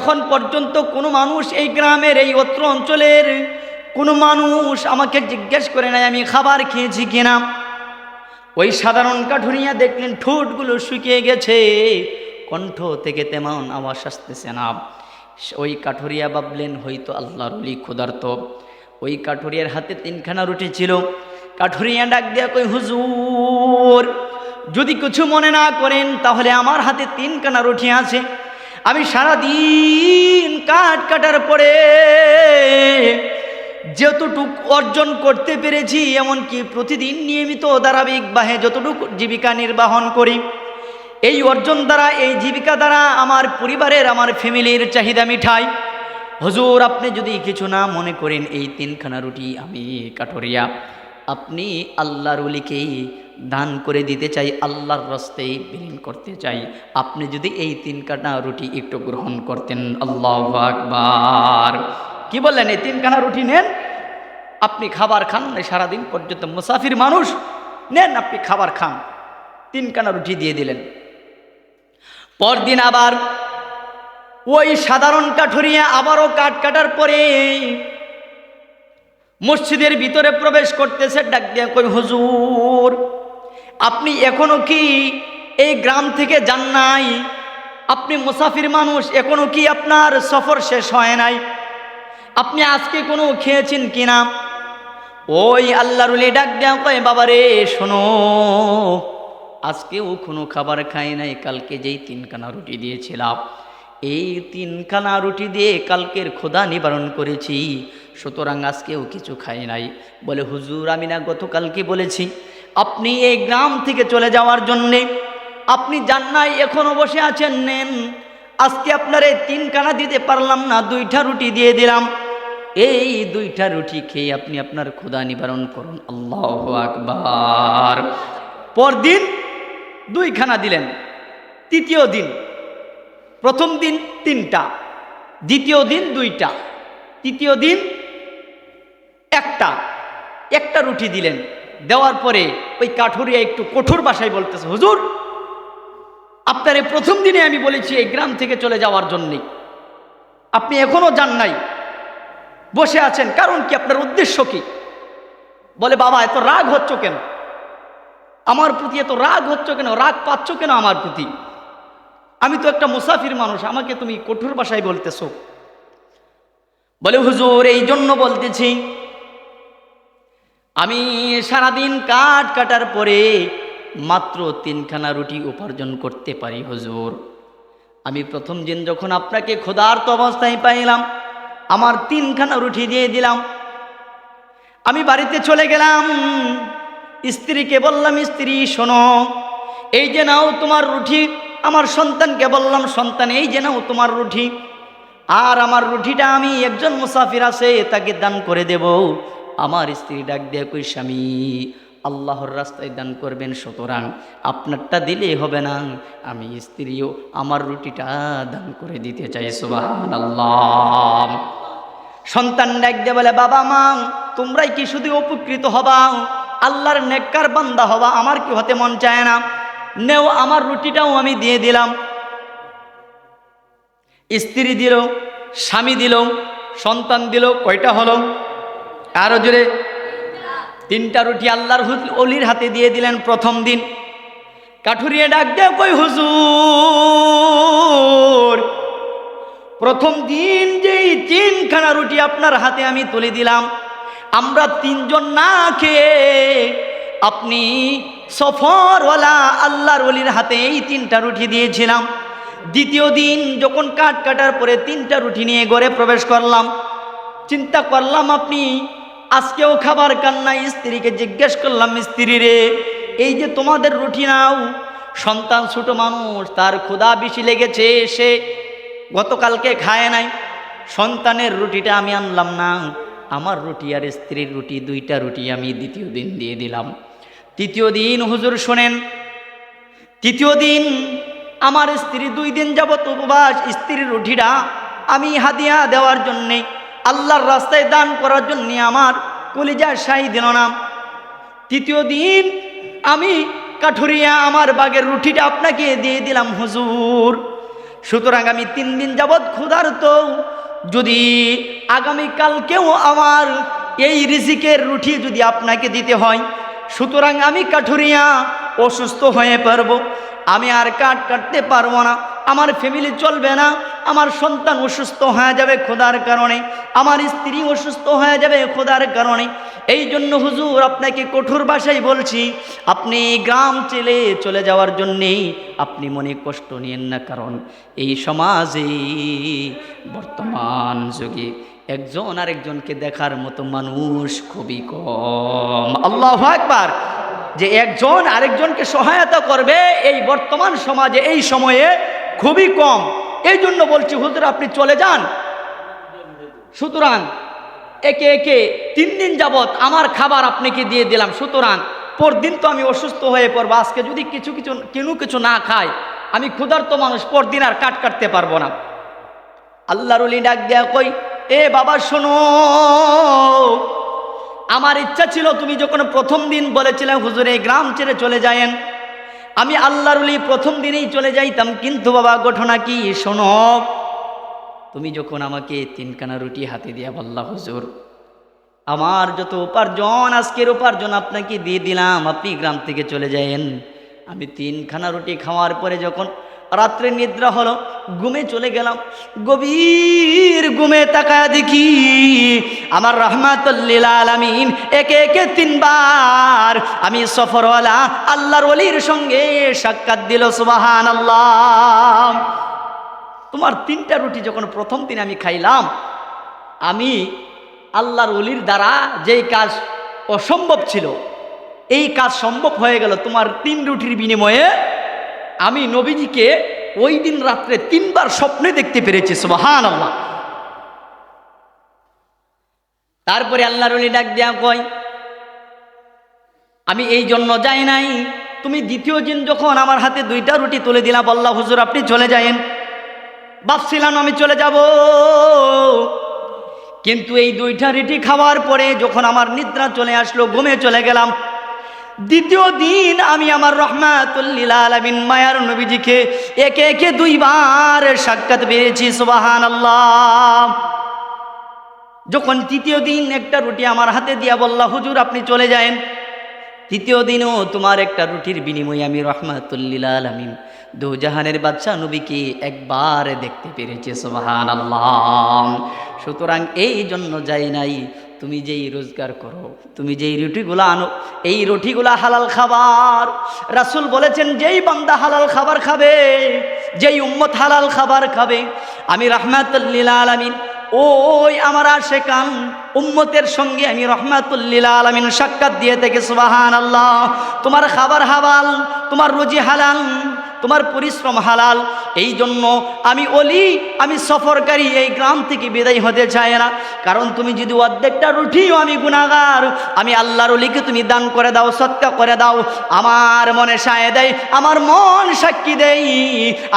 এখন পর্যন্ত কোনো মানুষ এই গ্রামের এই অত্র অঞ্চলের কোনো মানুষ আমাকে জিজ্ঞেস করে নাই, আমি খাবার খেয়েছি কিনা? ওই সাধারণ কাঠুরিয়া দেখলেন ঠোঁটগুলো শুকিয়ে গেছে। কণ্ঠ থেকে তেমন আওয়াজ আসতেছে না। ওই কাঠুরিয়া ভাবলেন, হয়তো আল্লাহর অলি ক্ষুধার্ত। ওই কাঠুরিয়ার হাতে তিনখানা রুটি ছিল। কাঠুরিয়া ডাক দেয়া কই হুজুর, যদি কিছু মনে না করেন, তাহলে আমার হাতে তিনখানা রুটি আছে। আমি সারাদিন কাঠ কাটার পরে যতটুক অর্জন করতে পেরেছি, এমনকি প্রতিদিন নিয়মিত ধারাবাহিক বাহে যতটুকু জীবিকা নির্বাহন করি, এই অর্জন দ্বারা, এই জীবিকা দ্বারা আমার পরিবারের, আমার ফ্যামিলির চাহিদা মিঠাই। হজুর, আপনি যদি কিছু না মনে করেন, এই তিনখানা রুটি আমি কাঠরিয়া। আপনি আল্লাহর উলিকে দান করে দিতে চাই, আল্লাহর রস্তে বিলীন করতে চাই। আপনি যদি এই তিনখানা রুটি একটু গ্রহণ করতেন, আল্লাহ আকবার। কি বললেন, এই তিনখানা রুটি নেন? আপনি খাবার খান সারাদিন পর্যন্ত মুসাফির মানুষ, নেন আপনি খাবার খান। তিন কানা রুটি দিয়ে দিলেন। পরদিন আবার ওই সাধারণ কাঠুরিয়া আবারও কাঠ কাটার পরে মসজিদের ভিতরে প্রবেশ করতেছে, ডাক দিয়া কই হুজুর আপনি এখনও কি এই গ্রাম থেকে যান নাই? আপনি মুসাফির মানুষ, এখনও কি আপনার সফর শেষ হয় নাই? আপনি আজকে কোনো খেয়েছেন কিনা? ওই আল্লাহরুলি ডাক দেয়া, কয়, বাবারে, শোনো, আজকেও কোনো খাবার খাই নাই, কালকে যেই তিনখানা রুটি দিয়েছিলাম। এই তিনখানা রুটি দিয়ে কালকের ক্ষুধা নিবারণ করেছি, সুতরাং আজকেও কিছু খাই নাই। বলে, হুজুর, আমি না গতকালকে বলেছি আপনি এই গ্রাম থেকে চলে যাওয়ার জন্যে আপনি যান নাই এখনও বসে আছেন নেন। আজকে আপনার এই তিনখানা দিতে পারলাম না, দুইটা রুটি দিয়ে দিলাম। এই দুইটা রুটি খেয়ে আপনি আপনার ক্ষুদা নিবারণ করুন। আল্লাহ আকবার। পরদিন দুইখানা দিলেন, তৃতীয় দিন প্রথম দিন তিনটা, দ্বিতীয় দিন দুইটা, তৃতীয় দিন একটা একটা রুটি দিলেন। দেওয়ার পরে ওই কাঠুরিয়া একটু কঠোর ভাষায় বলতেছে, হুজুর, আপনার এই প্রথম দিনে আমি বলেছি এই গ্রাম থেকে চলে যাওয়ার জন্যে। আপনি এখনও যান নাই। বসে আছেন। কারণ কি? আপনার উদ্দেশ্য কি? বলে, বাবা, এত রাগ হচ্ছ কেন? আমার প্রতি এত রাগ হচ্ছ কেন? রাগ পাচ্ছ কেন আমার প্রতি? আমি তো একটা মুসাফির মানুষ, আমাকে তুমি কঠোর ভাষায় বলতেছো। বলে, হুজুর, এই জন্য বলতেছি আমি সারাদিন কাঠ কাটার পরে মাত্র তিনখানা রুটি উপার্জন করতে পারি, হুজুর। আমি প্রথম দিন যখন আপনাকে ক্ষুধার্ত অবস্থায় পাইলাম, আমার তিনখানা রুটি দিয়ে দিলাম। আমি বাড়িতে চলে গেলাম। স্ত্রীকে বললাম, স্ত্রী, শোনো, এই যে নাও তোমার রুটি, আমার সন্তানকে বললাম, সন্তান, এই যে নাও তোমার রুটি, আর আমার রুটিটা আমি একজন মুসাফির আছে, তাকে দান করে দেব। আমার স্ত্রী ডাক দিয়ে কই, স্বামী, আল্লাহর রাস্তায় দান করবেন, সুতরাং আপনারটা দিলেই হবে না। আমি স্ত্রীও আমার রুটিটা দান করে দিতে চাই সুবাহ আল্লাহ সন্তান ডাক দিয়ে বলে, বাবা মা, তোমরাই কি শুধু উপকৃত হবা? আল্লাহর নেককার বান্দা হবা আমার কি হতে মন চায় না? নেও, আমার রুটিটাও আমি দিয়ে দিলাম। স্ত্রী দিল, স্বামী দিল, সন্তান দিল, কয়টা হলো? আরও জোরে। তিনটা রুটি আল্লাহর অলির হাতে দিয়ে দিলেন প্রথম দিন। কাঠুরিয়ে ডাক দেও কই হুজুর। প্রথম দিন যেই তিনখানা রুটি আপনার হাতে আমি তুলে দিলাম। আমরা তিনজন না খেয়ে আপনি সফরওয়ালা আল্লাহর অলির হাতে এই তিনটা রুটি দিয়েছিলাম। দ্বিতীয় দিন যখন কাঠ কাটার পরে তিনটা রুটি নিয়ে ঘরে প্রবেশ করলাম। চিন্তা করলাম আপনি আজকেও খাবার কান্না স্ত্রীকে জিজ্ঞেস করলাম, স্ত্রী রে, এই যে তোমাদের রুটি নাও, সন্তান ছোট মানুষ, তার ক্ষুধা বেশি লেগেছে, সে গতকালকে খায় নাই। সন্তানের রুটিটা আমি আনলাম না, আমার রুটি আর স্ত্রীর রুটি, দুইটা রুটি আমি দ্বিতীয় দিন দিয়ে দিলাম। তৃতীয় দিন হুজুর শোনেন, তৃতীয় দিন আমার স্ত্রী দুই দিন যাবত উপবাস, স্ত্রীর রুটিটা আমি হাদিয়া দেওয়ার জন্যে আল্লাহর রাস্তায় দান করার জন্যে আমার কলিজার শাহী দিল না। তৃতীয় দিন আমি কাঠুরিয়া আমার বাগের রুটিটা আপনাকে দিয়ে দিলাম, হুজুর। সুতরাং আমি তিন দিন যাবৎ ক্ষুধার্ত। যদি আগামীকালকেও আমার এই রিজিকের রুটি যদি আপনাকে দিতে হয়, সুতরাং আমি কাঠুরিয়া অসুস্থ হয়ে পারব আমি আর কাঠ কাটতে পারব না। আমার ফ্যামিলি চলবে না। আমার সন্তান অসুস্থ হয়ে যাবে খোদার কারণে, আমার স্ত্রী অসুস্থ হয়ে যাবে খোদার কারণে। এই জন্য হুজুর আপনাকে কঠোর ভাষায় বলছি, আপনি গ্রাম চেলে, চলে যাওয়ার জন্যে আপনি মনে কষ্ট নিয়েন না, কারণ এই সমাজে বর্তমান যুগে একজন আরেকজনকে দেখার মতো মানুষ খুবই কম। আল্লাহ একবার যে একজন আরেকজনকে সহায়তা করবে এই বর্তমান সমাজে, এই সময়ে খুবই কম। এই জন্য বলছি, হুজুর, আপনি চলে যান। সুতরাং, একে একে তিন দিন যাবৎ আমার খাবার আপনাকে দিয়ে দিলাম। সুতরাং, পরদিন তো আমি অসুস্থ হয়ে পড়ব, আজকে যদি কিছু কিছু, কিনু কিছু না খাই, আমি ক্ষুধার্ত মানুষ, পরদিন আর কাট কাটতে পারব না। আল্লাহর উলি ডাক দেয়া কই, এ বাবা, শোনো, আমার ইচ্ছা ছিল তুমি যখন প্রথম দিন বলেছিলে, হুজুর, এই গ্রাম ছেড়ে চলে যায়েন আমি আল্লাহর উলি প্রথম দিনেই চলে যাইতাম, কিন্তু বাবা, ঘটনা কি? শোনো। তুমি যখন আমাকে তিনখানা রুটি হাতে দিয়া বললা, হজুর, আমার যত উপার্জন, আজকের উপার্জন আপনাকে দিয়ে দিলাম, আপনি গ্রাম থেকে চলে যায়েন। আমি তিনখানা রুটি খাওয়ার পরে যখন রাত্রে নিদ্রা হলো, ঘুমে চলে গেলাম। গভীর ঘুমে তাকায় দেখি, আমার রহমাতুল্লিল একে একে তিনবার আমি সফরওয়ালা আল্লাহর অলির সঙ্গে সাক্ষাৎ দিল সুবাহান আল্লাহ তোমার তিনটা রুটি যখন প্রথম দিন আমি খাইলাম, আমি আল্লাহর অলির দ্বারা যেই কাজ অসম্ভব ছিল, এই কাজ সম্ভব হয়ে গেল। তোমার তিন রুটির বিনিময়ে আমি নবীজিকে ওই দিন রাত্রে তিনবার স্বপ্নে দেখতে পেরেছি সুবাহান আল্লাহ তারপরে আল্লাহর অলি ডাক দেয়া কয়, আমি এই জন্য যাই নাই। তুমি দ্বিতীয় দিন যখন আমার হাতে দুইটা রুটি তুলে দিলাম আল্লাহ হুজুর, আপনি চলে যায়েন। ভাবছিলাম, আমি চলে যাব। কিন্তু এই দুইটা রুটি খাওয়ার পরে যখন আমার নিদ্রা চলে আসলো, ঘুমে চলে গেলাম দ্বিতীয় দিন আমি আমার রহমাতুল্লিল আলমিন মায়ার নবীজিকে একে একে দুইবার সাক্ষাৎ পেয়েছি সুবাহান আল্লাহ যখন তৃতীয় দিন একটা রুটি আমার হাতে দিয়া বললা, হুজুর, আপনি চলে যায়েন তৃতীয় দিনও তোমার একটা রুটির বিনিময়ে আমি রহমাতুল্লিল আলমিন দু জাহানের বাচ্চা নবীকে একবার দেখতে পেরেছে সোহান আল্লাহ সুতরাং এই জন্য যাই নাই তুমি যেই রোজগার করো, তুমি যেই রুটিগুলো আনো, এই রুটিগুলা হালাল খাবার। রাসুল বলেছেন, যেই বান্দা হালাল খাবার খাবে, যেই উম্মত হালাল খাবার খাবে, আমি রহমাতুল্লিল আলমিন, ওই আমার আশেকান উম্মতের সঙ্গে আমি রহমাতুল্লিল আলমিন সাক্ষাৎ দিয়ে থেকে সুবাহান আল্লাহ তোমার খাবার হাবাল তোমার রুজি হালাল তোমার পরিশ্রম হালাল এই জন্য আমি অলি আমি সফরকারী, এই গ্রাম থেকে বিদায় হতে চাই না। কারণ তুমি যদি অর্ধেকটা রুটিও আমি গুণাগার আমি আল্লাহর অলিকে তুমি দান করে দাও, সৎকা করে দাও, আমার মনে সায় দেয়, আমার মন সাক্ষী দেই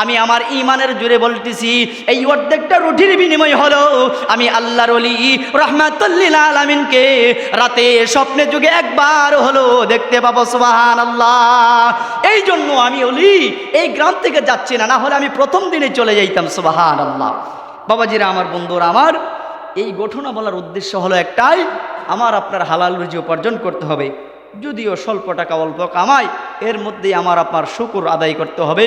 আমি আমার ইমানের জুড়ে বলতেছি, এই অর্ধেকটা রুটির বিনিময় হলো, আমি আল্লাহর অলি রহমাতুল্লিল আলমিনকে রাতে স্বপ্নে যুগে একবার হলো দেখতে পাবো সুবাহান আল্লাহ এই জন্য আমি অলি এই গ্রাম থেকে যাচ্ছি না না হলে আমি প্রথম দিনে চলে যাইতাম সুবাহান আল্লাহ বাবাজিরা, আমার বন্ধুরা, আমার এই ঘটনা বলার উদ্দেশ্য হলো একটাই, আমার আপনার হালাল রুজি উপার্জন করতে হবে। যদিও স্বল্প টাকা, অল্প কামায় এর মধ্যেই আমার আপনার শুকুর আদায় করতে হবে।